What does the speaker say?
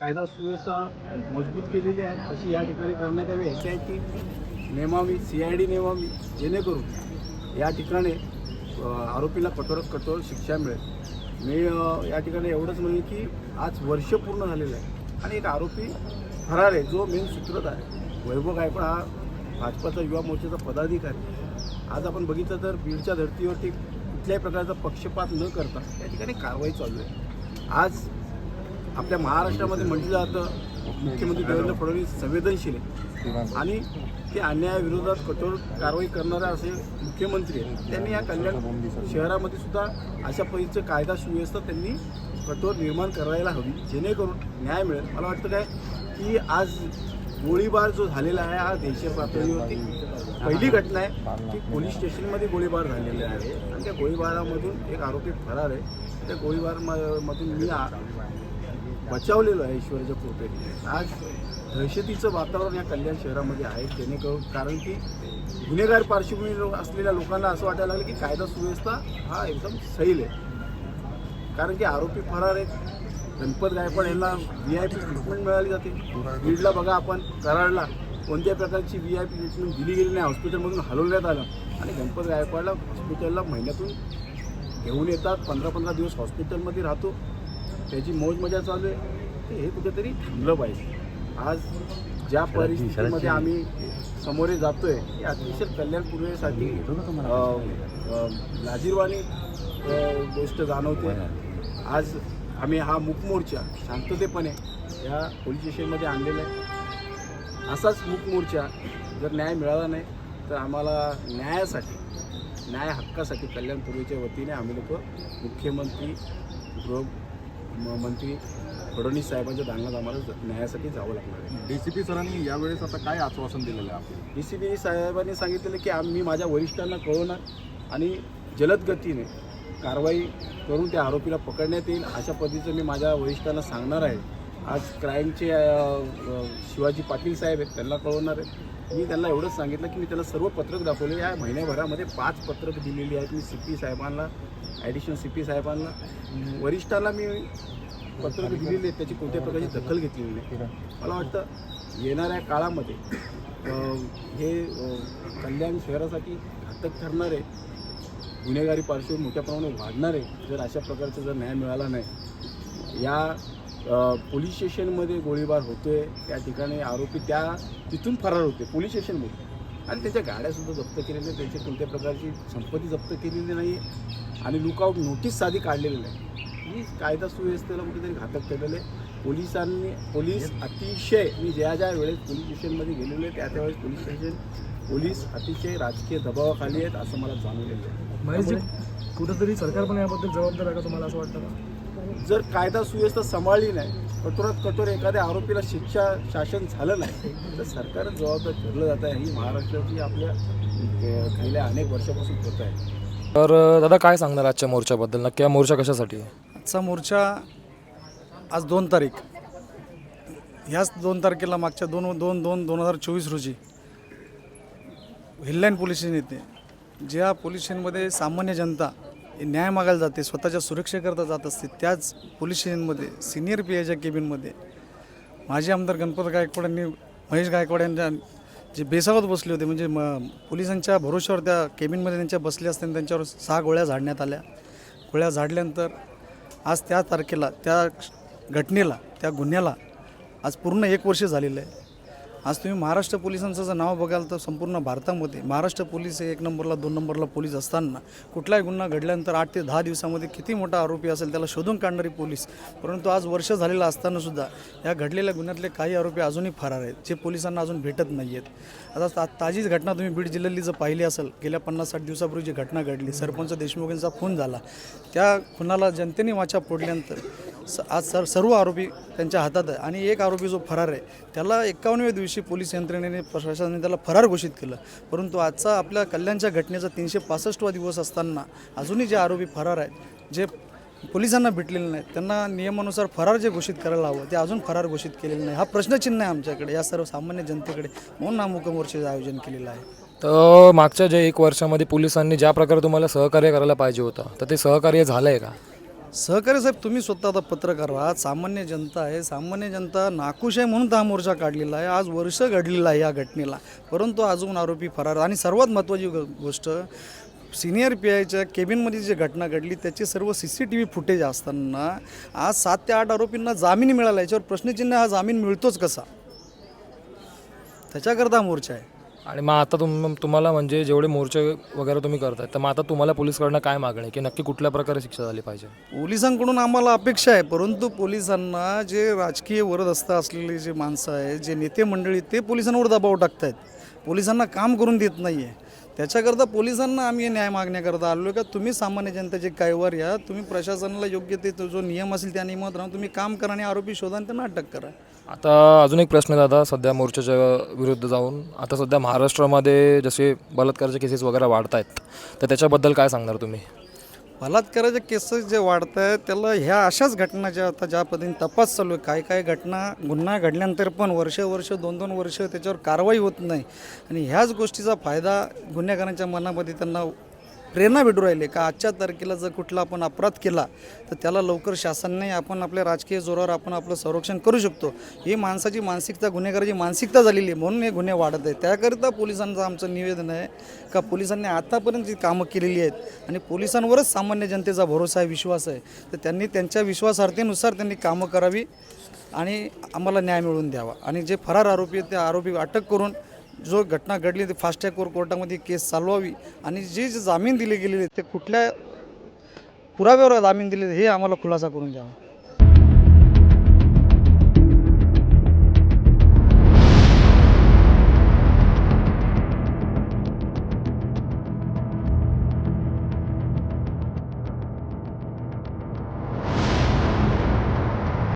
कायदा सुव्यवस्था मजबूत केलेली आहे अशी या ठिकाणी करण्यात यावी. एस आहे की नेमावी सी आय डी नेमावी जेणेकरून या ठिकाणी आरोपीला कठोर कठोर शिक्षा मिळेल. मी या ठिकाणी एवढंच म्हणेन की आज वर्ष पूर्ण झालेलं आहे आणि एक आरोपी फरार आहे जो मेन सूत्रधार आहे. वैभव गायकवाड हा भाजपाचा युवा मोर्चाचा पदाधिकारी आज आपण बघितलं तर बीडच्या धर्तीवरती कुठल्याही प्रकारचा पक्षपात न करता या ठिकाणी कारवाई चालू आहे. आज आपल्या महाराष्ट्रामध्ये म्हटलं जातं मुख्यमंत्री देवेंद्र फडणवीस संवेदनशील आहे आणि ते अन्यायाविरोधात कठोर कारवाई करणारे असे मुख्यमंत्री आहेत. त्यांनी या कल्याण शहरामध्ये सुद्धा अशा पद्धतीचं कायदा सुव्यवस्था त्यांनी कठोर निर्माण करायला हवी जेणेकरून न्याय मिळेल. मला वाटतं काय की आज गोळीबार जो झालेला आहे हा देशीय पातळीवरती पहिली घटना आहे. की पोलीस स्टेशनमध्ये गोळीबार झालेला आहे. आणि त्या गोळीबारामधून एक आरोपी फरार आहे. त्या गोळीबार म- मधून मी बचावलेलो आहे ईश्वराच्या कृपेने. आज दहशतीचं वातावरण या कल्याण शहरामध्ये आहे. जेणेकरून कारण की गुन्हेगार पार्श्वभूमी लो- असलेल्या लोकांना असं वाटायला लागलं की कायदा सुव्यवस्था हा एकदम सैल आहे. कारण की आरोपी फरार आहेत. गणपत गायकवाड यांना व्ही आय पी ट्रीटमेंट मिळाली जाते. बीडला बघा आपण कराडला कोणत्या प्रकारची व्ही आय पी ट्रीटमेंट दिली गेली नाही हॉस्पिटलमधून हलवण्यात आलं. आणि गणपत गायकवाडला हॉस्पिटलला महिन्यातून घेऊन येतात पंधरा पंधरा दिवस हॉस्पिटलमध्ये राहतो. त्याची मौज मजा चालू आहे. ते हे कुठेतरी थांबलं पाहिजे. आज ज्या परिस्थितीमध्ये आम्ही समोरे जातोय हे अतिशय कल्याण पूर्वेसाठी लाजीरवाणी गोष्ट जाणवते. आज आम्ही हा मूक मोर्चा शांततेपणे या पोलीस स्टेशनमध्ये आणलेला आहे. असाच मूक मोर्चा जर न्याय मिळाला नाही तर आम्हाला न्यायासाठी न्याय हक्कासाठी कल्याण पूर्वेच्या वतीने आम्ही लोक मुख्यमंत्री गृह म- मंत्री फडणवीस साहेबांच्या दालनात आम्हाला न्यायासाठी जावं लागणार आहे. डीसीपी सरांनी यावेळेस आता काय आश्वासन दिलेलं आहे आपल्याला? डी सी पी साहेबांनी सांगितलेलं की आम्ही माझ्या वरिष्ठांना कळवणार आणि जलद गतीने कारवाई करून त्या आरोपीला पकडण्यात येईल अशा पद्धतीचं मी माझ्या वरिष्ठांना सांगणार आहे. आज क्राईमचे शिवाजी पाटील साहेब आहेत त्यांना कळवणार आहे. मी त्यांना एवढंच सांगितलं की मी त्याला सर्व पत्रक दाखवले या महिन्याभरामध्ये पाच पत्रक दिलेली आहेत मी सी पी साहेबांना ॲडिशनल सी पी साहेबांना. वरिष्ठाला मी पत्रक दिलेली आहेत त्याची कोणत्या प्रकारची दखल घेतलेली नाही. मला वाटतं येणाऱ्या काळामध्ये हे कल्याण शहरासाठी घातक ठरणारे गुन्हेगारी पार्श्वभूमी मोठ्या प्रमाणात वाढणारे जर अशा प्रकारचा जर न्याय मिळाला नाही या पोलीस स्टेशनमध्ये गोळीबार होतोय त्या ठिकाणी आरोपी त्या तिथून फरार होते पोलीस स्टेशनमध्ये. आणि त्यांच्या गाड्यासुद्धा जप्त केलेल्या आहेत त्यांची कोणत्या प्रकारची संपत्ती जप्त केलेली नाही आणि लुकआउट नोटीस साधी काढलेली नाही. ही कायदा सुव्यवस्थेला कुठेतरी घातक ठरलेलं आहे. पोलिसांनी पोलीस अतिशय मी ज्या ज्या वेळेस पोलीस स्टेशनमध्ये गेलेलो आहे त्या त्यावेळेस पोलीस स्टेशन पोलीस अतिशय राजकीय दबावाखाली आहेत असं मला जाणवलेलं आहे. महेशजी कुठंतरी सरकार पण याबद्दल जबाबदार आहे का तुम्हाला असं वाटतं का? जर कायदा सुव्यवस्था सांभाळली नाही कठोरात कठोर एखाद्या आरोपीला शिक्षा शासन झालं नाही तर सरकारच जबाबदार ठरलं जात आहे. ही महाराष्ट्राची आपल्या गेल्या अनेक वर्षापासून होत आहे. तर दादा काय सांगणार आजच्या मोर्चाबद्दल? नक्की हा मोर्चा कशासाठी? आजचा मोर्चा आज दोन तारीख. ह्याच दोन तारखेला मागच्या दोन दोन दोन दोन हजार चोवीस रोजी हिललाईन पोलीस स्टेशन येते. ज्या पोलीस स्टेशनमध्ये सामान्य जनता न्याय मागायला जाते स्वतःच्या सुरक्षेकरता जात असते त्याच पोलीस स्टेशनमध्ये सिनियर पी आयच्या केबिनमध्ये माजी आमदार गणपत गायकवाड यांनी महेश गायकवाड यांच्या जे बेसावत बसले होते म्हणजे म पोलिसांच्या भरोश्यावर त्या केबिनमध्ये त्यांच्या बसले असताना त्यांच्यावर सहा गोळ्या झाडण्यात आल्या. गोळ्या झाडल्यानंतर आज त्या तारखेला त्या घटनेला त्या गुन्ह्याला आज पूर्ण एक वर्ष झालेलं आहे. आज तुम्ही महाराष्ट्र पोलिसांचं जर नाव बघाल तर संपूर्ण भारतामध्ये महाराष्ट्र पोलीस हे एक नंबरला दोन नंबरला पोलीस असताना कुठलाही गुन्हा घडल्यानंतर आठ ते दहा दिवसामध्ये किती मोठा आरोपी असेल त्याला शोधून काढणारी पोलीस. परंतु आज वर्ष झालेलं असतानासुद्धा या घडलेल्या गुन्ह्यातले काही आरोपी अजूनही फरार आहेत जे पोलिसांना अजून भेटत नाही आहेत. आता ता ताजीच घटना तुम्ही बीड जिल्ह्यातली जर पाहिली असेल गेल्या पन्नास साठ दिवसापूर्वी जी घटना घडली सरपंच देशमुख यांचा खून झाला. त्या खुनाला जनतेने वाचा फोडल्यानंतर स आज सर सर्व आरोपी त्यांच्या हातात आहे. आणि एक आरोपी जो फरार आहे त्याला एकावन्नव्या दिवशी पोलीस यंत्रणेने प्रशासनाने त्याला फरार घोषित केलं. परंतु आजचा आपल्या कल्याणच्या घटनेचा तीनशे पासष्टवा दिवस असताना अजूनही जे आरोपी फरार आहेत जे पोलिसांना भेटलेले नाहीत त्यांना नियमानुसार फरार जे घोषित करायला हवं ते अजून फरार घोषित केलेलं नाही. हा प्रश्नचिन्ह आहे आमच्याकडे या सर्व सामान्य जनतेकडे. म्हणून हा मुकमोर्चाचं आयोजन केलेलं आहे. तर मागच्या जे एक वर्षामध्ये पोलिसांनी ज्या प्रकारे तुम्हाला सहकार्य करायला पाहिजे होतं तर ते सहकार्य झालं आहे का? सहकारी साहेब तुम्ही स्वतः आता पत्रकार आहात सामान्य जनता आहे. सामान्य जनता नाखुश आहे म्हणून हा मोर्चा काढलेला आहे. आज वर्ष घडलेलं आहे या घटनेला. परंतु अजून आरोपी फरार आणि सर्वात महत्त्वाची गोष्ट सिनियर पी आयच्या केबिनमध्ये जी घटना घडली त्याचे सर्व C C T V footage असताना आज सात ते आठ आरोपींना जामीन मिळाला. याच्यावर प्रश्नचिन्ह हा जामीन मिळतोच कसा? त्याच्याकरता हा मोर्चा आहे. आणि मग आता तुम तुम्हाला म्हणजे जेवढे मोर्चे वगैरे तुम्ही करताय तर मग आता तुम्हाला पोलीसकडनं काय मागणी आहे? की नक्की कुठल्या प्रकारे शिक्षा झाली पाहिजे? पोलिसांकडून आम्हाला अपेक्षा आहे परंतु पोलिसांना जे राजकीय वरदस्ता असलेले जे माणसं आहे जे नेते मंडळी ते पोलिसांवर दबाव टाकत आहेत पोलिसांना काम करून देत नाही आहे त्याच्याकरता पोलिसांना आम्ही न्याय मागण्याकरता आलो का? तुम्ही सामान्य जनतेचे कायवर या तुम्ही प्रशासनाला योग्य ते जो नियम असेल त्या नियमात राहून तुम्ही काम करा आणि आरोपी शोधा आणि त्यांना अटक करा. आता अजून एक प्रश्न आहे दादा सध्या मोर्चाच्या विरुद्ध जाऊन. आता सध्या महाराष्ट्रामध्ये जसे बलात्काराचे केसेस वगैरे वाढत आहेत तर त्याच्याबद्दल काय सांगणार तुम्ही? बलात्काराचे केसेस जे वाढत आहेत त्याला ह्या अशाच घटना ज्या आता ज्या पद्धतीने तपास चालू आहे काय काय घटना गुन्हा घडल्यानंतर पण वर्ष वर्ष दोन दोन वर्ष त्याच्यावर कारवाई होत नाही. आणि ह्याच गोष्टीचा फायदा गुन्हेगारांच्या मनामध्ये त्यांना प्रेरणा भेटू राहिली का आजच्या तारखेला जर कुठला आपण अपराध केला तर त्याला लवकर शासनाने आपण आपल्या राजकीय जोरावर आपण आपलं संरक्षण करू शकतो. ही माणसाची मानसिकता गुन्हेगाराची मानसिकता झालेली आहे. म्हणून हे गुन्हे वाढत आहेत. त्याकरिता पोलिसांचं आमचं निवेदन आहे का पोलिसांनी आतापर्यंत जी कामं केलेली आहेत आणि पोलिसांवरच सामान्य जनतेचा भरोसा आहे विश्वास आहे तर त्यांनी त्यांच्या विश्वासार्थीनुसार त्यांनी कामं करावी आणि आम्हाला न्याय मिळवून द्यावा. आणि जे फरार आरोपी आहेत ते आरोपी अटक करून जो घटना घडली ते फास्ट ट्रॅकवर कोर्टामध्ये केस चालवावी आणि जे जे जामीन दिले गेलेले ते कुठल्या पुराव्यावर जामीन दिले हे आम्हाला खुलासा करून द्यावा.